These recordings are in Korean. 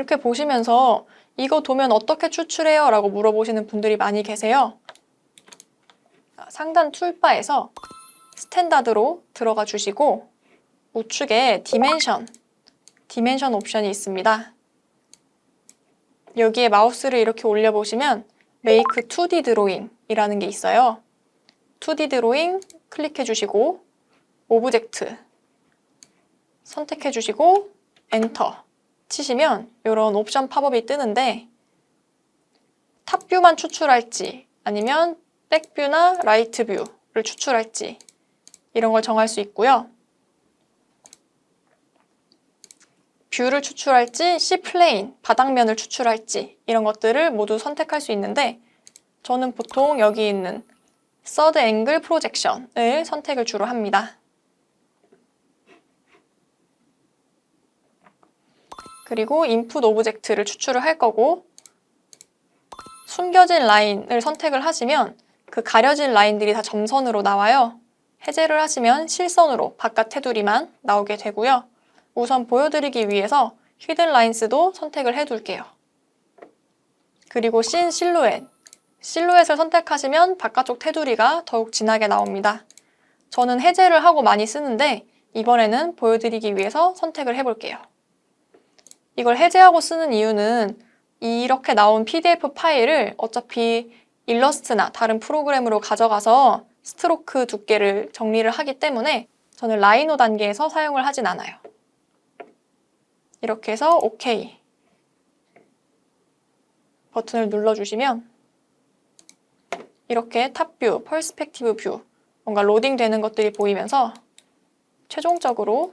이렇게 보시면서 이거 도면 어떻게 추출해요? 라고 물어보시는 분들이 많이 계세요. 아, 상단 툴바에서 스탠다드로 들어가 주시고 우측에 디멘션, 디멘션 옵션이 있습니다. 여기에 마우스를 이렇게 올려보시면 Make 2D 드로잉이라는 게 있어요. 2D 드로잉 클릭해 주시고 오브젝트 선택해 주시고 엔터 치시면 이런 옵션 팝업이 뜨는데 탑뷰만 추출할지 아니면 백뷰나 라이트 뷰를 추출할지 이런 걸 정할 수 있고요. 뷰를 추출할지 C 플레인 바닥면을 추출할지 이런 것들을 모두 선택할 수 있는데 저는 보통 여기 있는 서드 앵글 프로젝션을 선택을 주로 합니다. 그리고 인풋 오브젝트를 추출을 할 거고 숨겨진 라인을 선택을 하시면 그 가려진 라인들이 다 점선으로 나와요. 해제를 하시면 실선으로 바깥 테두리만 나오게 되고요. 우선 보여드리기 위해서 히든 라인스도 선택을 해둘게요. 그리고 씬 실루엣. 실루엣을 선택하시면 바깥쪽 테두리가 더욱 진하게 나옵니다. 저는 해제를 하고 많이 쓰는데 이번에는 보여드리기 위해서 선택을 해볼게요. 이걸 해제하고 쓰는 이유는 이렇게 나온 PDF 파일을 어차피 일러스트나 다른 프로그램으로 가져가서 스트로크 두께를 정리를 하기 때문에 저는 라이노 단계에서 사용을 하진 않아요. 이렇게 해서 OK 버튼을 눌러주시면 이렇게 탑뷰, 펄스펙티브 뷰 뭔가 로딩되는 것들이 보이면서 최종적으로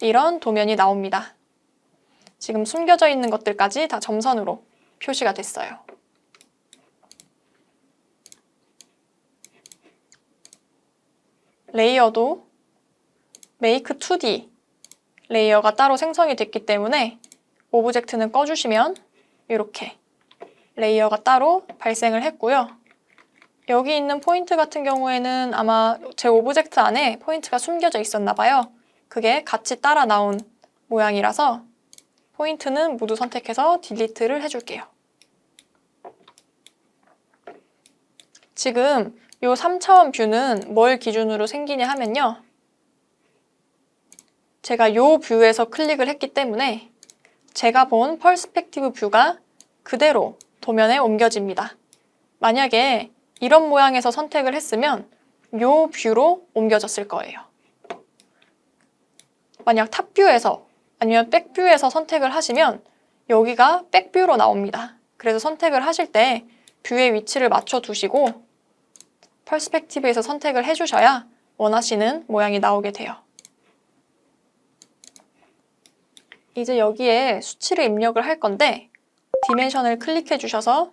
이런 도면이 나옵니다. 지금 숨겨져 있는 것들까지 다 점선으로 표시가 됐어요. 레이어도 Make 2D 레이어가 따로 생성이 됐기 때문에 오브젝트는 꺼주시면 이렇게 레이어가 따로 발생을 했고요. 여기 있는 포인트 같은 경우에는 아마 제 오브젝트 안에 포인트가 숨겨져 있었나 봐요. 그게 같이 따라 나온 모양이라서 포인트는 모두 선택해서 딜리트를 해줄게요. 지금 이 3차원 뷰는 뭘 기준으로 생기냐 하면요. 제가 이 뷰에서 클릭을 했기 때문에 제가 본 펄스펙티브 뷰가 그대로 도면에 옮겨집니다. 만약에 이런 모양에서 선택을 했으면 이 뷰로 옮겨졌을 거예요. 만약 탑뷰에서 아니면 백뷰에서 선택을 하시면 여기가 백뷰로 나옵니다. 그래서 선택을 하실 때 뷰의 위치를 맞춰 두시고 펄스펙티브에서 선택을 해주셔야 원하시는 모양이 나오게 돼요. 이제 여기에 수치를 입력을 할 건데 디멘션을 클릭해 주셔서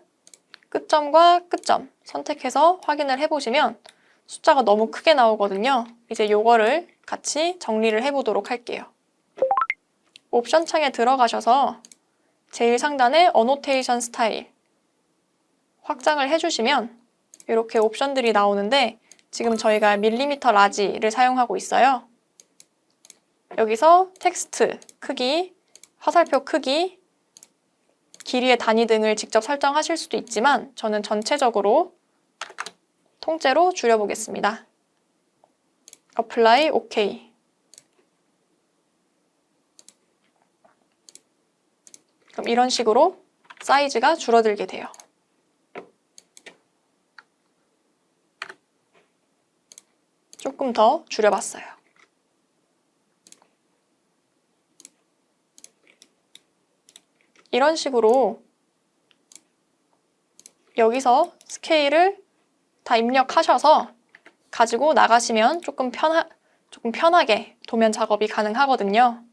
끝점과 끝점 선택해서 확인을 해보시면 숫자가 너무 크게 나오거든요. 이제 요거를 같이 정리를 해보도록 할게요. 옵션 창에 들어가셔서 제일 상단에 어노테이션 스타일 확장을 해주시면 이렇게 옵션들이 나오는데 지금 저희가 밀리미터 라지를 사용하고 있어요. 여기서 텍스트 크기, 화살표 크기, 길이의 단위 등을 직접 설정하실 수도 있지만 저는 전체적으로 통째로 줄여보겠습니다. 어플라이 OK 그럼 이런 식으로 사이즈가 줄어들게 돼요. 조금 더 줄여봤어요. 이런 식으로 여기서 스케일을 다 입력하셔서 가지고 나가시면 조금 편하, 조금 편하게 도면 작업이 가능하거든요.